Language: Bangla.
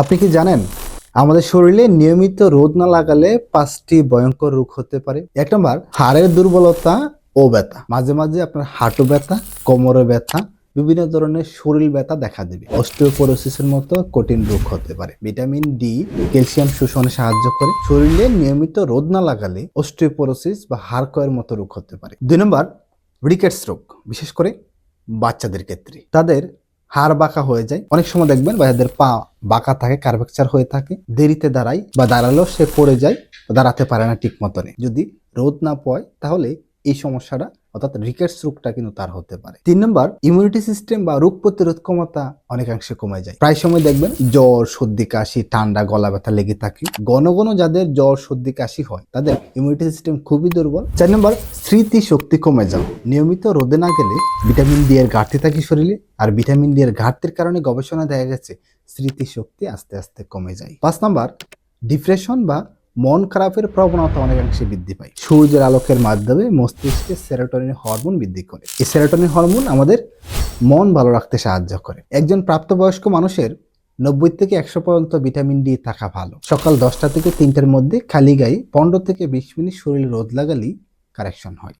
আপনি কি জানেন, আমাদের শরীরে নিয়মিত রোদ না লাগালে পাঁচটি ভয়ঙ্কর রোগ হতে পারে? এক নম্বর, হাড়ের দুর্বলতা ও ব্যথা। মাঝে মাঝে আপনার হাঁটু ব্যথা, কোমরে ব্যথা, বিভিন্ন ধরনের শরীর ব্যথা দেখা দেবে। অস্টিওপোরোসিসের মতো কঠিন রোগ হতে পারে। ভিটামিন ডি ক্যালসিয়াম শোষণে সাহায্য করে। শরীরে নিয়মিত রোদ না লাগালে অস্টিওপোরোসিস বা হাড় ক্ষয়ের মতো রোগ হতে পারে। দুই নম্বর, রিকেটস রোগ, বিশেষ করে বাচ্চাদের ক্ষেত্রে। তাদের হাড় বাঁকা হয়ে যায়। অনেক সময় দেখবেন বা বাচ্চাদের পা বাঁকা থাকে, কার্ভেকচার হয়ে থাকে, দেরিতে দাঁড়ায় বা দাঁড়ালেও সে পড়ে যায়, দাঁড়াতে পারে না ঠিক মতনে যদি রোদ না পয়, তাহলে এই সমস্যাটা অর্থাৎ রিকেটস রোগটা কিন্তু তার হতে পারে। তিন নম্বর ইমিউনিটি সিস্টেম বা রোগ প্রতিরোধ ক্ষমতা অনেকাংশে কমে যায়। প্রায় সময় দেখবেন জ্বর, সর্দি, কাশি, ঠান্ডা, গলা ব্যথা লেগে থাকে। ঘন ঘন যাদের জ্বর, সর্দি, কাশি হয়, তাদের ইমিউনিটি সিস্টেম খুবই দুর্বল। চার নম্বর স্মৃতি শক্তি কমে যাওয়া নিয়মিত রোদে না গেলে ভিটামিন ডি এর ঘাটতি থাকে শরীরে, আর ভিটামিন ডি এর ঘাটতির কারণে গবেষণা দেখা গেছে স্মৃতি শক্তি আস্তে আস্তে কমে যায়। পাঁচ নম্বর ডিপ্রেশন বা মন খারাপের প্রবণতা অনেকাংশে বৃদ্ধি পায়। সূর্যের আলোকের মাধ্যমে মস্তিষ্কে সেরোটোনিন হরমোন বৃদ্ধি করে। এই সেরোটোনিন হরমোন আমাদের মন ভালো রাখতে সাহায্য করে। একজন প্রাপ্তবয়স্ক মানুষের নব্বই থেকে একশো পর্যন্ত ভিটামিন ডি থাকা ভালো। সকাল দশটা থেকে তিনটার মধ্যে খালি গায়ে পনেরো থেকে বিশ মিনিট শরীরে রোদ লাগালেই কারেকশন হয়।